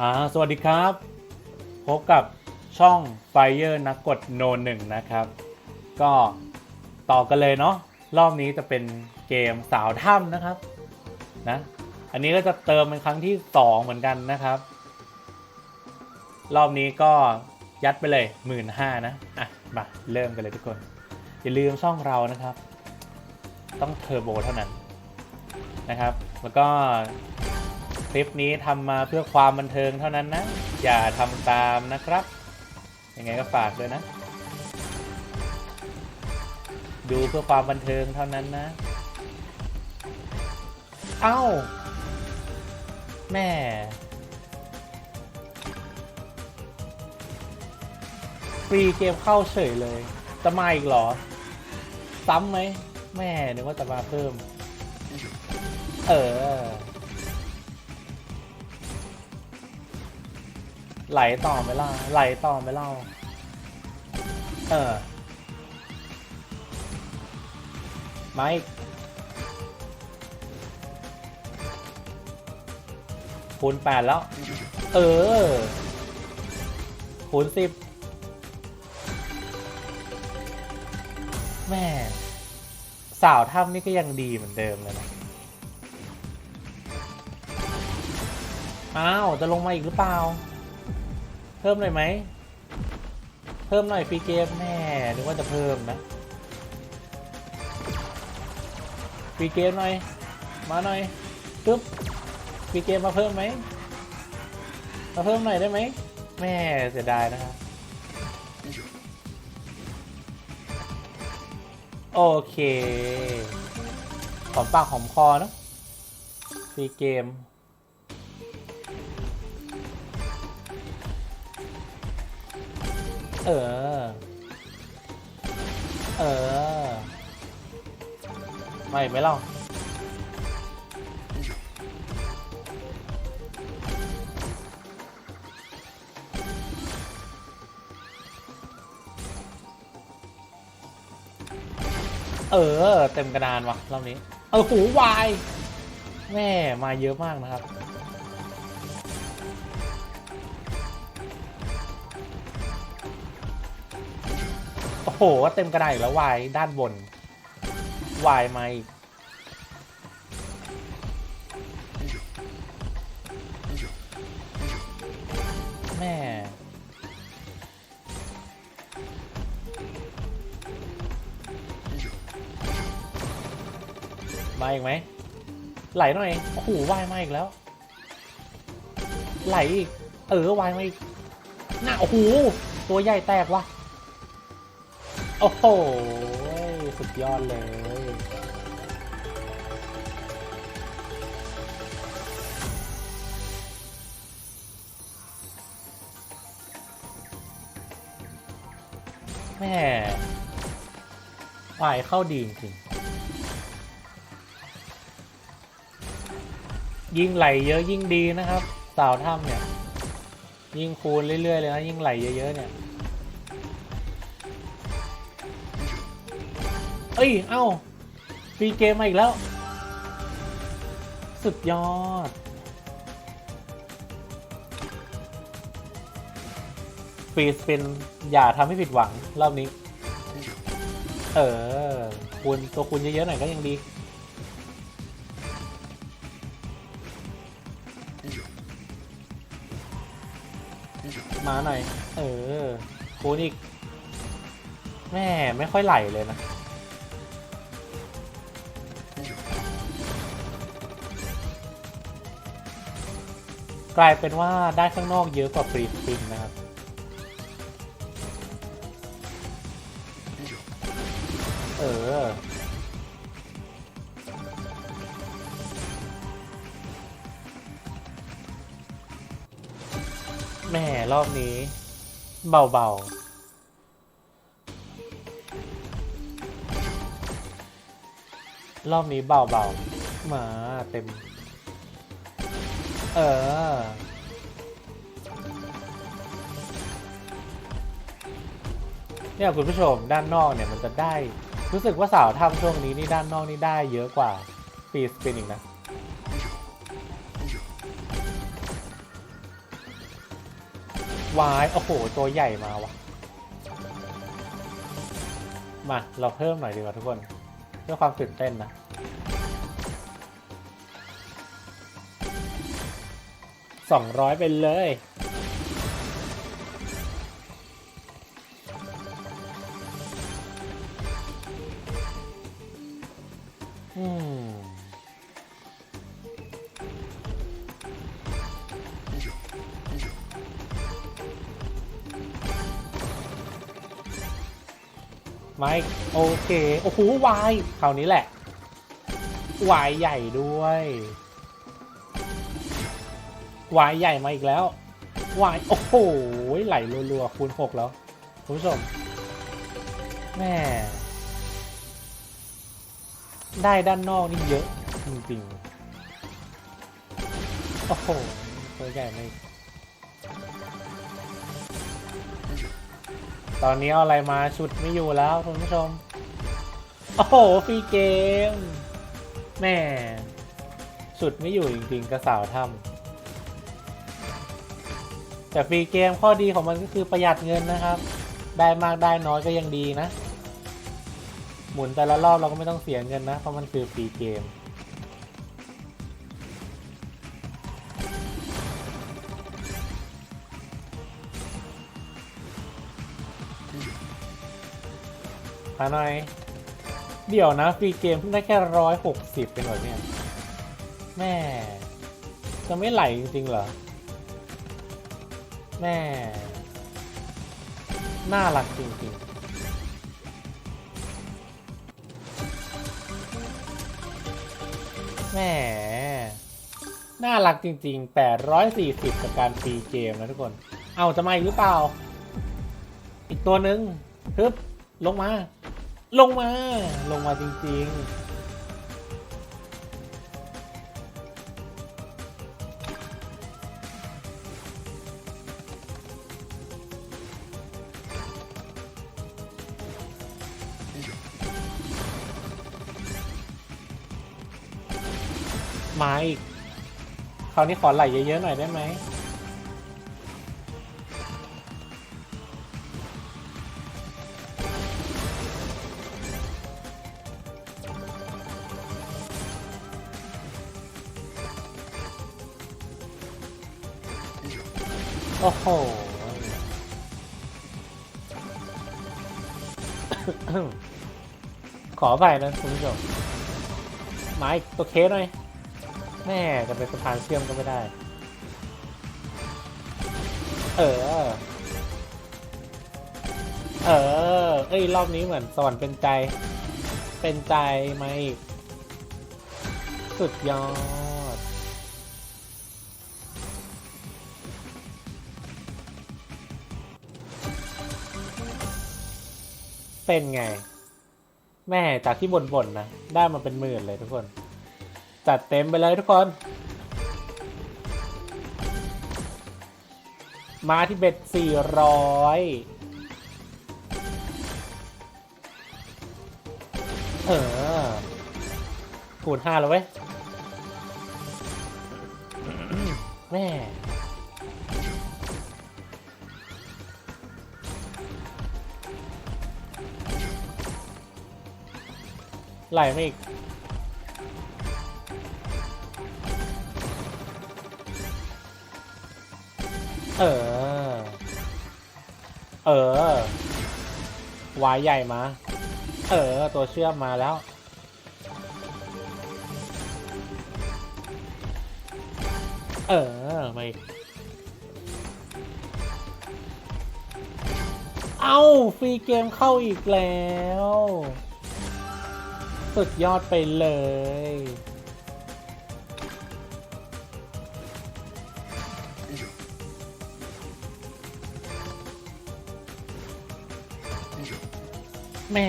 อ่าสวัสดีครับ พบกับช่อง Fire นักกดโนหนึ่งนะครับ ก็ต่อกันเลยเนาะรอบนี้จะเป็นเกมสาวถ้ำนะครับนะอันนี้ก็จะเติมเป็นครั้งที่ 2 เหมือนกันนะครับ รอบนี้ก็ยัดไปเลยหมื่นห้านะอะมาเริ่มกันเลยทุกคน อย่าลืมช่องเรานะครับ ต้องเทอร์โบเท่านั้นนะครับ แล้วก็ คลิปนี้ทำมาเพื่อความบันเทิงเท่านั้นนะ อย่าทำตามนะครับ ยังไงก็ฝากด้วยนะ ดูเพื่อความบันเทิงเท่านั้นนะ เอ้า แม่ฟรีเกมเข้าเฉยเลย จะมาอีกหรอ ซ้ำไหม แม่นึกว่าจะมาเพิ่ม เออ ไหลต่อไหมล่ะไหลต่อไหมเล่าเออมาอีกคูณแปดแล้ว เออ คูณสิบแม่สาวถ้ำนี่ก็ยังดีเหมือนเดิมเลยนะ อ้าว จะลงมาอีกหรือเปล่า เพิ่มหน่อยไหม เพิ่มหน่อยฟรีเกมแม่นึกว่าจะเพิ่มนะฟรีเกมหน่อย มาหน่อยปึ๊บฟรีเกมมาเพิ่มไหม มาเพิ่มหน่อยได้ไหม แม่เสียดายนะครับ โอเค หอมปากหอมคอเนอะฟรีเกม เออ เออ ไม่ไหมเล่าเออ เต็มกระดานวะรอบนี้ เออหูวาย แม่มาเยอะมากนะครับ หเต็มกระดานอีกแล้ววายด้านบนวายมาอีกแม่มาอีกไหม ไหลหน่อยโอ้โหวายมาอีกแล้ว ไหลอีก เออวายมาอีกหน้าโอ้โหตัวใหญ่แตกว่ะ โอ้โห สุดยอดเลย แม่ฝ่ายเข้าดีจริงยิ่งไหลเยอะยิ่งดีนะครับ สาวถ้ำเนี่ย ยิ่งคูณเรื่อยๆเลยนะ ยิ่งไหลเยอะๆเนี่ย อ้ย เอ้าฟรีเกมมาอีกแล้ว สุดยอด ฟรีสปิน อย่าทำให้ผิดหวัง รอบนี้ เออคูณตัวคูณเยอะ ๆ หน่อยก็ยังดีมาหน่อย เออคูณอีก แม่ไม่ค่อยไหลเลยนะ กลายเป็นว่าได้ข้างนอกเยอะกว่าฟรีสปินนะครับ เออ แม่รอบนี้ เบาๆรอบนี้เบาๆมาเต็ม เออ เนี่ยคุณผู้ชมด้านนอกเนี่ยมันจะได้ รู้สึกว่าสาวทำช่วงนี้นี่ด้านนอกนี่ได้เยอะกว่าฟีสปินอีกนะวายโอ้โห ตัวใหญ่มาวะมา เราเพิ่มหน่อยดีกว่าทุกคน เพื่อความตื่นเต้นนะ สองร้อยไปเลย อืมไม่โอเค โอ้โหวายคราวนี้แหละวายใหญ่ด้วย วายใหญ่มาอีกแล้ววายโอ้โหไหลรัวๆคูณหกแล้วคุณผู้ชมแม่ได้ด้านนอกนี่เยอะจริงๆโอ้โหตัวใหญ่ไม่ตอนนี้เอาอะไรมาชุดไม่อยู่แล้วคุณผู้ชม โอ้โหฟรีเกมแม่ชุดไม่อยู่จริงๆกระสาวทำ แต่ฟรีเกมข้อดีของมันก็คือประหยัดเงินนะครับ ได้มากได้น้อยก็ยังดีนะ หมุนแต่ละรอบเราก็ไม่ต้องเสียเงินนะ เพราะมันคือฟรีเกม มาหน่อย เดี๋ยวนะฟรีเกมเพิ่งได้แค่ร้อยหกสิบเป็นหรอเนี่ย แม่จะไม่ไหลจริงๆเหรอ แม่ น่ารักจริง ๆแม่น่ารักจริง ๆ 840 กับการฟรีเกมนะทุกคน เอาจะมาอีกหรือเปล่า อีกตัวหนึ่งฮึบ ลงมา ลงมา ลงมาจริง ๆ มาอีกคราวนี้ขอไหลเยอะๆหน่อยได้ไหมโอ้โหขอไปนะคุณผู้ชมมาอีกตัวเคสหน่อย แม่จะเป็นสะพานเชื่อมก็ไม่ได้ เออ เออ เอ้ย รอบนี้เหมือนสวรรค์เป็นใจ เป็นใจไหมสุดยอด เป็นไง แม่จากที่บ่นๆนะได้มาเป็นหมื่นเลยทุกคน จัดเต็มไปเลยทุกคน มาที่เบ็ดสี่ร้อยเออคูณห้าแล้วเว้ย แม่ไหลไม่อีก เออ เออ วายใหญ่มา เออ ตัวเชื่อมมาแล้ว เออ ไม่ เอ้าฟรีเกมเข้าอีกแล้ว สุดยอดไปเลย แม่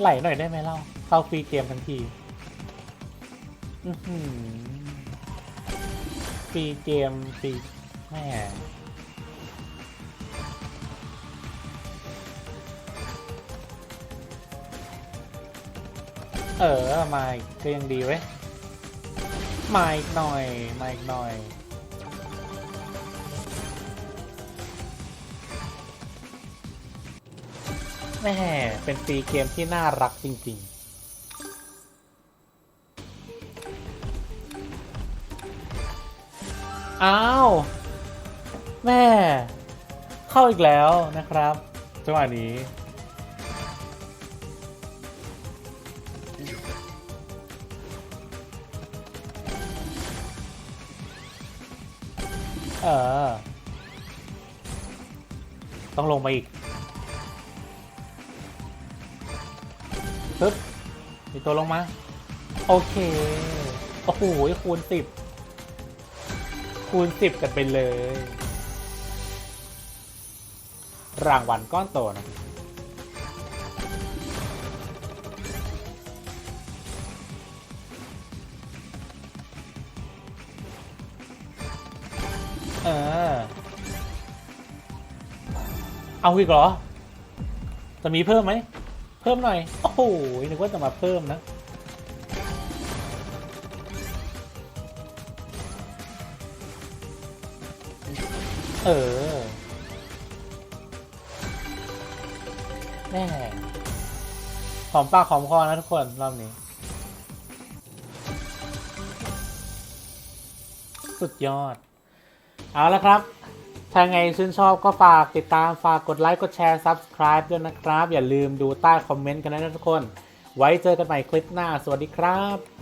ไหลหน่อยได้ไหมเล่าเข้าฟรีเกมทันทีฟรีเกมฟรีแม่เออมาอีกก็ยังดีเว้ยมาอีกหน่อยมาอีกหน่อย แม่เป็นฟรีเกมที่น่ารักจริง ๆอ้าว แม่ เข้าอีกแล้วนะครับจังหวะนี้ เออ ต้องลงมาอีก ปึ๊บมีตัวลงมา โอเค โอ้โห คูณสิบ คูณสิบกันไปเลย รางวัลก้อนโตนะเออ เอาอีกเหรอ จะมีเพิ่มไหม พิ่มหน่อย โอ้โหนึกว่าจะมาเพิ่มนะเออแน่หอมปากหอมคอนะทุกคนรอบนี้ สุดยอด เอาละครับ ถ้าไงชื่นชอบก็ฝากติดตามฝากกดไลค์กดแชร์ Subscribe ด้วยนะครับ อย่าลืมดูใต้คอมเมนต์กันนะทุกคน ไว้เจอกันใหม่คลิปหน้า สวัสดีครับ